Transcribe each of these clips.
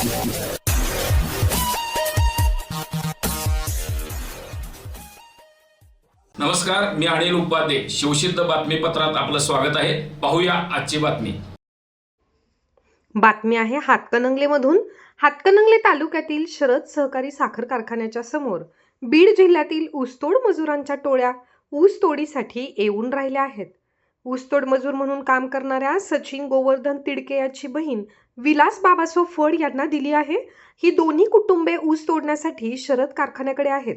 नमस्कार मी अनिल उपाध्ये. शिवसिद्ध बातमीपत्रात आपलं स्वागत आहे. पाहूया आजची बातमी. बातमी आहे हातकणंगलेमधून. हातकणंगले तालुक्यातील शरद सहकारी साखर कारखान्याच्या समोर. बीड जिल्ह्यातील ऊसतोड मजुरांच्या टोळ्या ऊसतोडीसाठी येऊन राहिल्या आहेत. ऊसतोड मजूर म्हणून काम करणाऱ्या सचिन गोवर्धन तिडके याची बहीण विलास बाबासो फड यांना दिली आहे. ही दोन्ही कुटुंबे ऊस तोडण्यासाठी शरद कारखान्याकडे आहेत.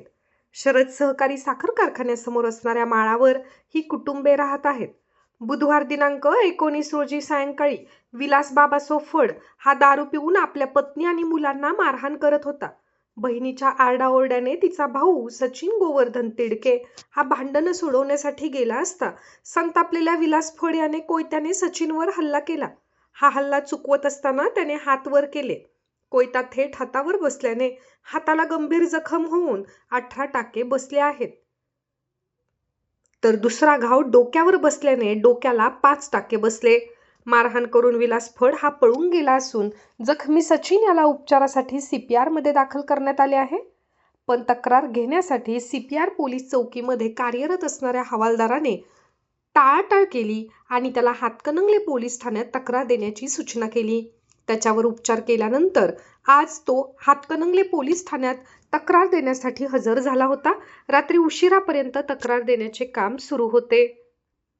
शरद सहकारी साखर कारखान्यासमोर असणाऱ्या माळावर ही कुटुंबे राहत आहेत. बुधवार दिनांक एकोणीस रोजी सायंकाळी विलास बाबासो फड हा दारू पिऊन आपल्या पत्नी आणि मुलांना मारहाण करत होता. बहिणीच्या आरडाओरड्याने तिचा भाऊ सचिन गोवर्धन तिडके हा भांडणं सोडवण्यासाठी गेला असता संतापलेल्या विलास फड याने कोयत्याने सचिनवर हल्ला केला. हा हल्ला चुकवत असताना त्याने हात वर केले. कोयता थेट हातावर बसल्याने हाताला गंभीर जखम होऊन अठरा टाके बसले आहेत. तर दुसरा घाव डोक्यावर बसल्याने डोक्याला पाच टाके बसले. मारहाण करून विलास फड हा पळून गेला असून जखमी सचिन याला उपचारासाठी सीपीआरमध्ये दाखल करण्यात आले आहे. पण तक्रार घेण्यासाठी सीपीआर पोलीस चौकीमध्ये कार्यरत असणाऱ्या हवालदाराने टाळाटाळ केली आणि त्याला हातकणंगले पोलीस ठाण्यात तक्रार देण्याची सूचना केली. त्याच्यावर उपचार केल्यानंतर आज तो हातकणंगले पोलीस ठाण्यात तक्रार देण्यासाठी हजर झाला होता. रात्री उशिरापर्यंत तक्रार देण्याचे काम सुरू होते.